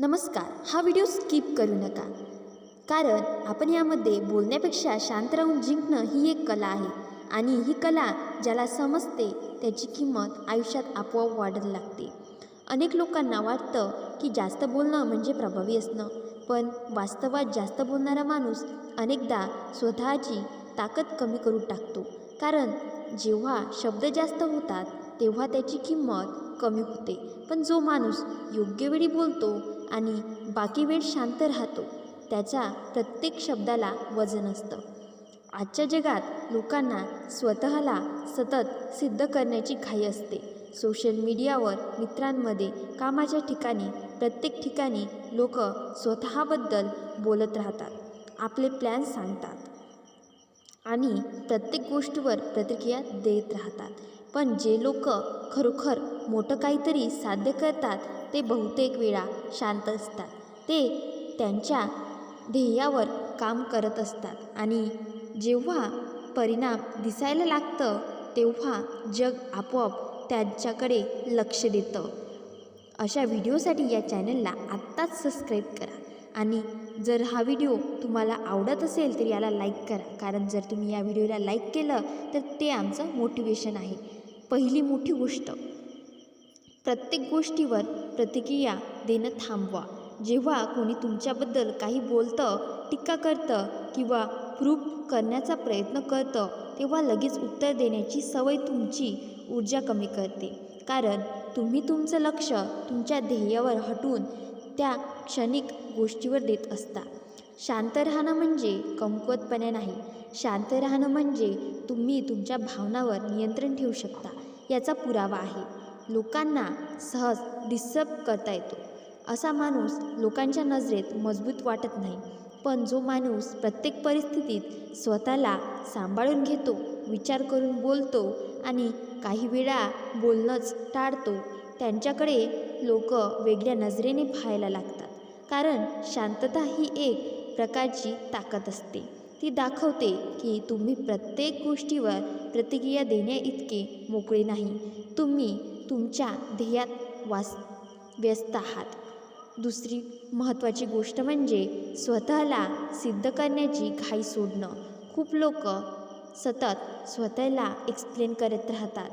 नमस्कार हा video skip करू नका. कारण आपण यामध्ये बोलण्यापेक्षा शांत राहून जिंकणं ही एक कला आहे आणि ही कला ज्याला समजते त्याची किंमत आयुष्यात आपोआप वाढत लागते. अनेक लोकांना वाटतं की जास्त बोलणं म्हणजे प्रभावी असणं पण वास्तवात जास्त बोलणारा माणूस अनेकदा स्वतःची ताकद कमी करून टाकतो. कारण जेव्हा शब्द जास्त होतात तेव्हा त्याची किंमत कमी होते. पण जो माणूस योग्य वेळी बोलतो आणि बाकी वेळ शांत राहतो त्याच्या प्रत्येक शब्दाला वजन असतं. आजच्या जगात लोकांना स्वतःला सतत सिद्ध करण्याची घाई असते. सोशल मीडियावर मित्रांमध्ये कामाच्या ठिकाणी प्रत्येक ठिकाणी लोक स्वतःबद्दल बोलत राहतात आपले प्लॅन सांगतात आणि प्रत्येक गोष्टीवर प्रतिक्रिया देत राहतात. पण जे लोक खरोखर मोठं काहीतरी साध्य करतात ते बहुतेक वेळा शांत असतात. ते त्यांच्या ध्येयावर काम करत असतात आणि जेव्हा परिणाम दिसायला लागतं तेव्हा जग आपोआप त्यांच्याकडे लक्ष देतं. अशा व्हिडिओसाठी या चॅनलला आत्ताच सबस्क्राईब करा आणि जर हा व्हिडिओ तुम्हाला आवडत असेल तर याला लाईक करा. कारण जर तुम्ही या व्हिडिओला लाईक केलं तर ते आमचं मोटिवेशन आहे. पहिली मोठी गोष्ट प्रत्येक गोष्टीवर प्रतिक्रिया देणं थांबवा. जेव्हा कोणी तुमच्याबद्दल काही बोलतं टीका करतं किंवा प्रूफ करण्याचा प्रयत्न करतं तेव्हा लगेच उत्तर देण्याची सवय तुमची ऊर्जा कमी करते. कारण तुम्ही तुमचं लक्ष तुमच्या ध्येयावर हटवून त्या क्षणिक गोष्टीवर देत असता. शांत राहणं म्हणजे कमकुवतपणे नाही. शांत राहणं म्हणजे तुम्ही तुमच्या भावनावर नियंत्रण ठेवू शकता. याचा पुरावा आहे. लोकांना सहज डिस्टर्ब करता येतो. असा माणूस लोकांच्या नजरेत मजबूत वाटत नाही. पण जो माणूस प्रत्येक परिस्थितीत स्वतःला सांभाळून घेतो विचार करून बोलतो आणि काही वेळा बोलणंच टाळतो त्यांच्याकडे लोक वेगळ्या नजरेने पाहायला लागतात. कारण शांतता ही एक प्रकारची ताकद असते. ती दाखवते की तुम्ही प्रत्येक गोष्टीवर प्रतिक्रिया देण्याइतके मोकळे नाही. तुम्ही तुमच्या ध्येयात वास व्यस्त आहात. दुसरी महत्त्वाची गोष्ट म्हणजे स्वतःला सिद्ध करण्याची घाई सोडणं. खूप लोक सतत स्वतःला एक्सप्लेन करत राहतात.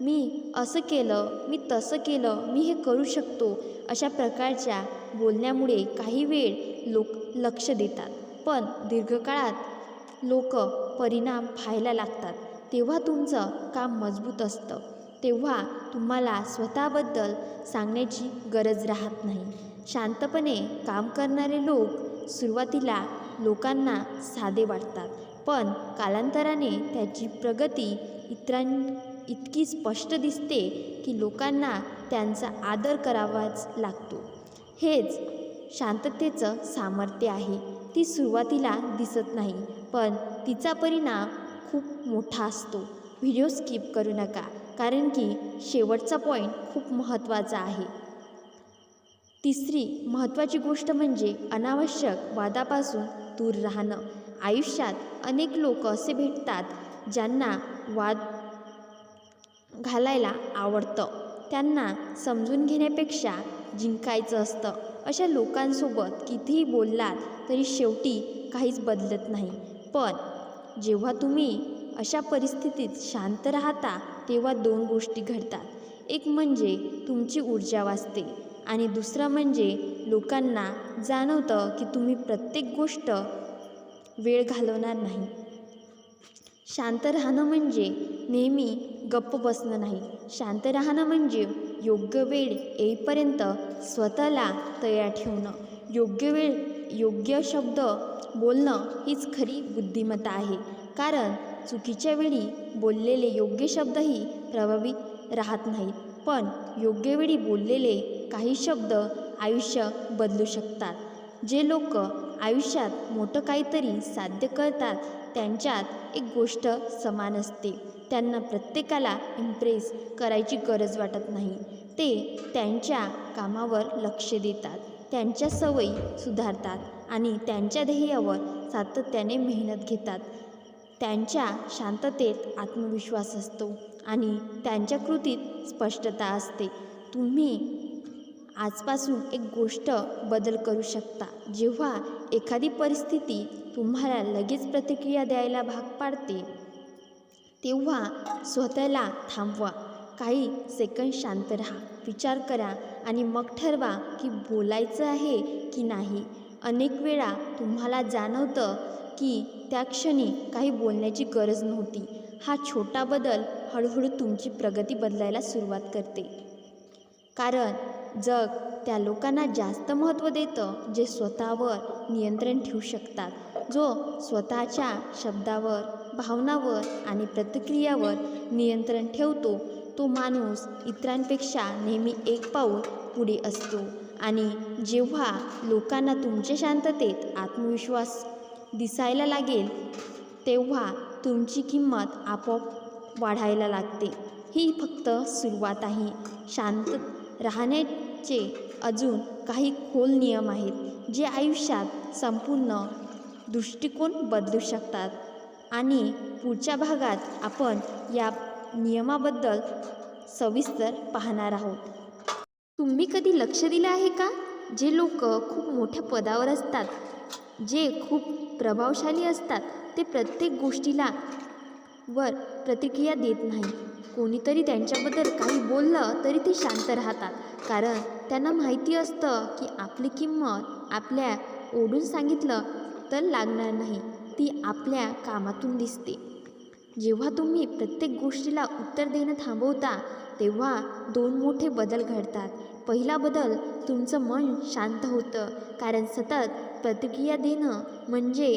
मी असं केलं मी तसं केलं मी हे करू शकतो अशा प्रकारच्या बोलण्यामुळे काही वेळ लोक लक्ष देतात. पण दीर्घकाळात लोक परिणाम पाहायला लागतात. तेव्हा तुमचं काम मजबूत असतं. तेव्हा तुम्हाला स्वतःबद्दल सांगण्याची गरज राहत नाही. शांतपणे काम करणारे लोक सुरुवातीला लोकांना साधे वाटतात पण कालांतराने त्याची प्रगती इतरां इतकी स्पष्ट दिसते की लोकांना त्यांचा आदर करावाच लागतो. हेच शांततेचं सामर्थ्य आहे. ती सुरुवातीला दिसत नाही पण तिचा परिणाम खूप मोठा असतो. व्हिडिओ स्किप करू नका. कारण की शेवटचा पॉईंट खूप महत्त्वाचा आहे. तिसरी महत्त्वाची गोष्ट म्हणजे अनावश्यक वादापासून दूर राहणं. आयुष्यात अनेक लोक असे भेटतात ज्यांना वाद घालायला आवडतं. त्यांना समजून घेण्यापेक्षा जिंकायचं असतं. अशा लोकांसोबत कितीही बोललात तरी शेवटी काहीच बदलत नाही. पण जेव्हा तुम्ही अशा परिस्थितीत शांत राहता तेव्हा दोन गोष्टी घडतात. एक म्हणजे तुमची ऊर्जा वाचते आणि दुसरं म्हणजे लोकांना जाणवतं की तुम्ही प्रत्येक गोष्ट वेळ घालवणार नाही. शांत राहणं म्हणजे नेहमी गप्प बसणं नाही. शांत राहणं म्हणजे योग्य वेळ येईपर्यंत स्वतःला तयार ठेवणं. योग्य वेळ योग्य शब्द बोलणं हीच खरी बुद्धिमत्ता आहे. कारण चुकीच्या वेळी बोललेले योग्य शब्दही प्रभावी राहत नाहीत. पण योग्य वेळी बोललेले काही शब्द आयुष्य बदलू शकतात. जे लोक आयुष्यात मोठं काहीतरी साध्य करतात त्यांच्यात एक गोष्ट समान असते. त्यांना प्रत्येकाला इम्प्रेस करायची गरज वाटत नाही. ते त्यांच्या कामावर लक्ष देतात त्यांच्या सवयी सुधारतात आणि त्यांच्या ध्येयावर सातत्याने मेहनत घेतात. त्यांच्या शांततेत आत्मविश्वास असतो आणि त्यांच्या कृतीत स्पष्टता असते. तुम्ही आजपासून एक गोष्ट बदल करू शकता. जेव्हा एखादी परिस्थिती तुम्हाला लगेच प्रतिक्रिया द्यायला भाग पाडते तेव्हा स्वतःला थांबवा. काही सेकंद शांत राहा. विचार करा आणि मग ठरवा की बोलायचं आहे की नाही. अनेक वेळा तुम्हाला जाणवतं की त्या क्षणी काही बोलण्याची गरज नव्हती. हा छोटा बदल हळूहळू तुमची प्रगती बदलायला सुरुवात करते. कारण जग त्या लोकांना जास्त महत्त्व देतं जे स्वतःवर नियंत्रण ठेवू शकतात. जो स्वतःच्या शब्दावर भावनावर आणि प्रतिक्रियावर नियंत्रण ठेवतो तो माणूस इतरांपेक्षा नेहमी एक पाऊल पुढे असतो. आणि जेव्हा लोकांना तुमच्या शांततेत आत्मविश्वास दिसायला लागेल तेव्हा तुमची किंमत आपोआप वाढायला लागते. ही फक्त सुरुवात आहे. शांत राहण्याचे अजून काही खोल नियम आहेत जे आयुष्यात संपूर्ण दृष्टिकोन बदलू शकतात. आणि पुढच्या भागात आपण या नियमाबद्दल सविस्तर पाहणार आहोत. तुम्ही कधी लक्ष दिलं आहे का? जे लोक खूप मोठ्या पदावर असतात जे खूप प्रभावशाली असतात ते प्रत्येक गोष्टीला वर प्रतिक्रिया देत नाही. कोणीतरी त्यांच्याबद्दल काही बोललं तरी ते शांत राहतात. कारण त्यांना माहिती असतं की आपली किंमत आपल्या ओढून सांगितलं तर लागणार नाही. ती आपल्या कामातून दिसते. जेव्हा तुम्ही प्रत्येक गोष्टीला उत्तर देणं थांबवता तेव्हा दोन मोठे बदल घडतात. पहिला बदल तुमचं मन शांत होतं. कारण सतत प्रतिक्रिया देणं म्हणजे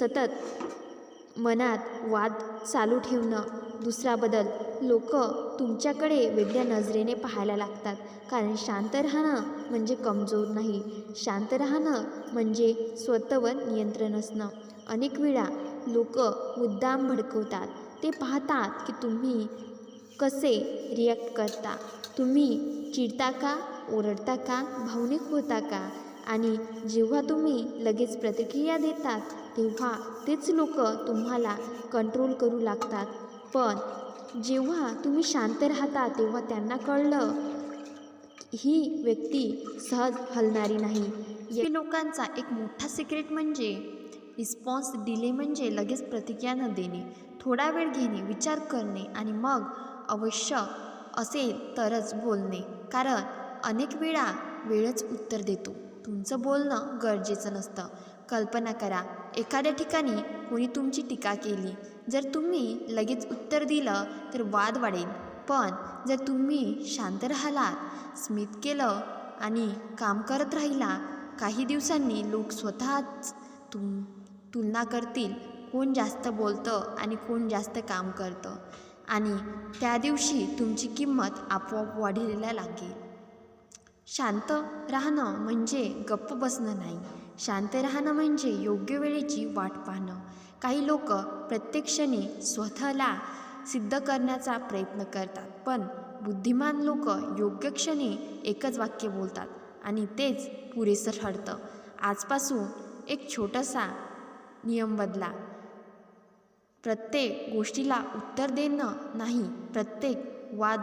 सतत मनात वाद चालू ठेवणं. दुसरा बदल लोक तुमच्याकडे वेगळ्या नजरेने पाहायला लागतात. कारण शांत राहणं म्हणजे कमजोर नाही. शांत राहणं म्हणजे स्वतःवर नियंत्रण असणं. अनेक वेळा लोक मुद्दाम भडकवतात. ते पाहतात की तुम्ही कसे रिॲक्ट करता. तुम्ही चिडता का? ओरडता का? भावनिक होता का? आणि जेव्हा तुम्ही लगेच प्रतिक्रिया देतात तेव्हा तेच लोक तुम्हाला कंट्रोल करू लागतात. पण जेव्हा तुम्ही शांत राहता तेव्हा त्यांना कळलं ही व्यक्ती सहज हलणारी नाही. या लोकांचा एक मोठा सिक्रेट म्हणजे रिस्पॉन्स डिले म्हणजे लगेच प्रतिक्रिया न देणे थोडा वेळ घेणे विचार करणे आणि मग अवश्य असेल तरच बोलणे. कारण अनेक वेळा वेळच उत्तर देतो. तुमचं बोलणं गरजेचं नसतं. कल्पना करा एखाद्या ठिकाणी कोणी तुमची टीका केली. जर तुम्ही लगेच उत्तर दिलं तर वाद वाढेल. पण जर तुम्ही शांत राहिलात स्मित केलं आणि काम करत राहिला काही दिवसांनी लोक स्वतःच तुम तुलना करतील कोण जास्त बोलतं आणि कोण जास्त काम करतं. आणि त्या दिवशी तुमची किंमत आपोआप वाढलेला लागेल. शांत राहणं म्हणजे गप्प बसणं नाही. शांत राहणं म्हणजे योग्य वेळेची वाट पाहणं. काही लोक प्रत्येक स्वतःला सिद्ध करण्याचा प्रयत्न करतात पण बुद्धिमान लोक योग्य क्षणी एकच वाक्य बोलतात आणि तेच पुरेसं ठरतं. आजपासून एक छोटासा नियम बदला. प्रत्येक गोष्टीला उत्तर देणं नाही प्रत्येक वाद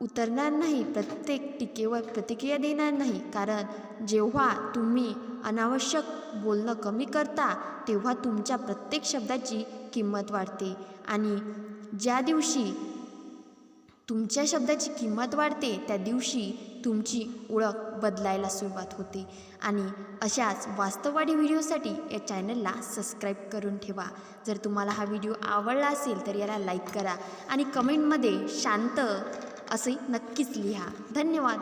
उतरणार नाही प्रत्येक टीकेवर प्रतिक्रिया देणार नाही. कारण जेव्हा तुम्ही अनावश्यक बोलणं कमी करता तेव्हा तुमच्या प्रत्येक शब्दाची किंमत वाढते. आणि ज्या दिवशी तुमच्या शब्दाची किंमत वाढते त्या दिवशी तुमची ओळख बदलायला सुरुवात होते. आणि अशाच वास्तववादी व्हिडिओसाठी या चॅनलला सबस्क्राईब करून ठेवा. जर तुम्हाला हा व्हिडिओ आवडला असेल तर याला लाईक करा आणि कमेंटमध्ये शांत असे नक्कीच लिहा. धन्यवाद.